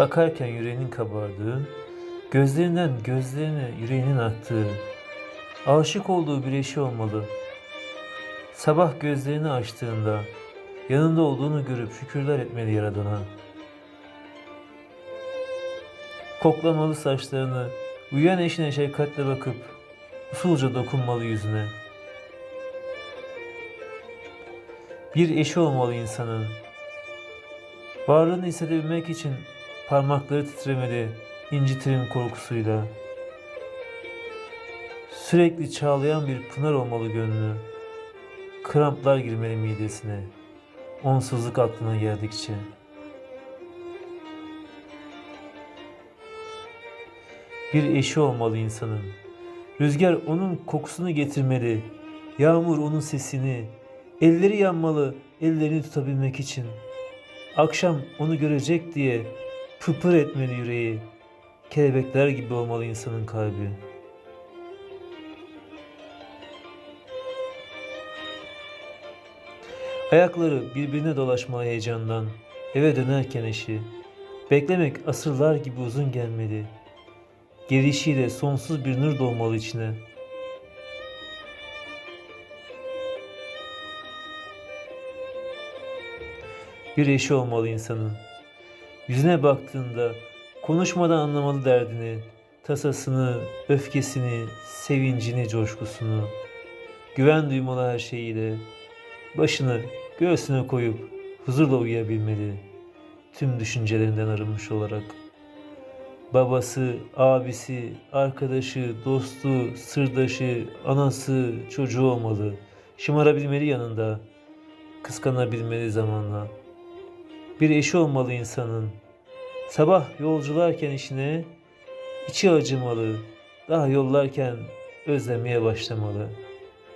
Bakarken yüreğinin kabardığı, gözlerinden gözlerine yüreğinin aktığı, aşık olduğu bir eşi olmalı. Sabah gözlerini açtığında yanında olduğunu görüp şükürler etmeli Yaradan'a. Koklamalı saçlarını, uyuyan eşine şefkatle bakıp usulca dokunmalı yüzüne. Bir eşi olmalı insanın. Varlığını hissedebilmek için parmakları titremeli, incitirim korkusuyla. Sürekli çağlayan bir pınar olmalı gönlü. Kramplar girmeli midesine. Onsuzluk aklına geldikçe. Bir eşi olmalı insanın. Rüzgar onun kokusunu getirmeli. Yağmur onun sesini. Elleri yanmalı ellerini tutabilmek için. Akşam onu görecek diye pıpır etmeli yüreği. Kelebekler gibi olmalı insanın kalbi. Ayakları birbirine dolaşmalı heyecandan. Eve dönerken eşi. Beklemek asırlar gibi uzun gelmeli. Gelişiyle sonsuz bir nur doğmalı içine. Bir eşi olmalı insanın. Yüzüne baktığında konuşmadan anlamalı derdini, tasasını, öfkesini, sevincini, coşkusunu. Güven duymalı her şeyiyle. Başını göğsüne koyup huzurla uyuyabilmeli. Tüm düşüncelerinden arınmış olarak. Babası, abisi, arkadaşı, dostu, sırdaşı, anası, çocuğu olmalı. Şımarabilmeli yanında. Kıskanabilmeli zamanla. Bir eşi olmalı insanın. Sabah yolcularken işine içi acımalı. Daha yollarken özlemeye başlamalı.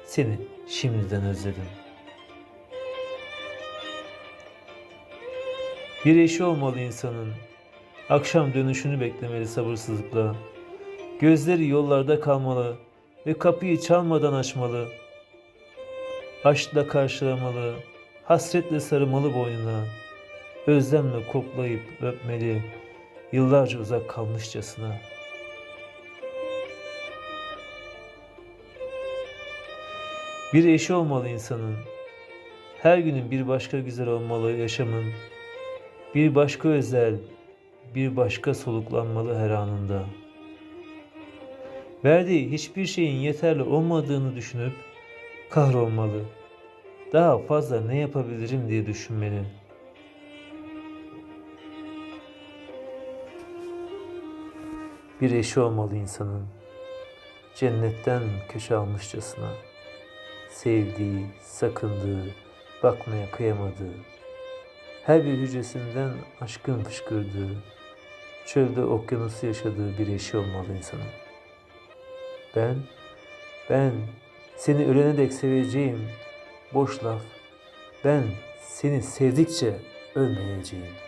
Seni şimdiden özledim. Bir eşi olmalı insanın. Akşam dönüşünü beklemeli sabırsızlıkla. Gözleri yollarda kalmalı ve kapıyı çalmadan açmalı. Aşkla karşılamalı, hasretle sarılmalı boynuna. Özlemle koklayıp öpmeli, yıllarca uzak kalmışçasına. Bir eşi olmalı insanın. Her günün bir başka güzel olmalı yaşamın. Bir başka özel, bir başka soluklanmalı her anında. Verdiği hiçbir şeyin yeterli olmadığını düşünüp kahrolmalı. Daha fazla ne yapabilirim diye düşünmeli. Bir eşi olmalı insanın. Cennetten köşe almışçasına. Sevdiği, sakındığı, bakmaya kıyamadığı, her bir hücresinden aşkın fışkırdığı, çölde okyanusu yaşadığı bir eşi olmalı insanın. Ben, ben seni ölene dek seveceğim. Boş laf. Ben seni sevdikçe ölmeyeceğim.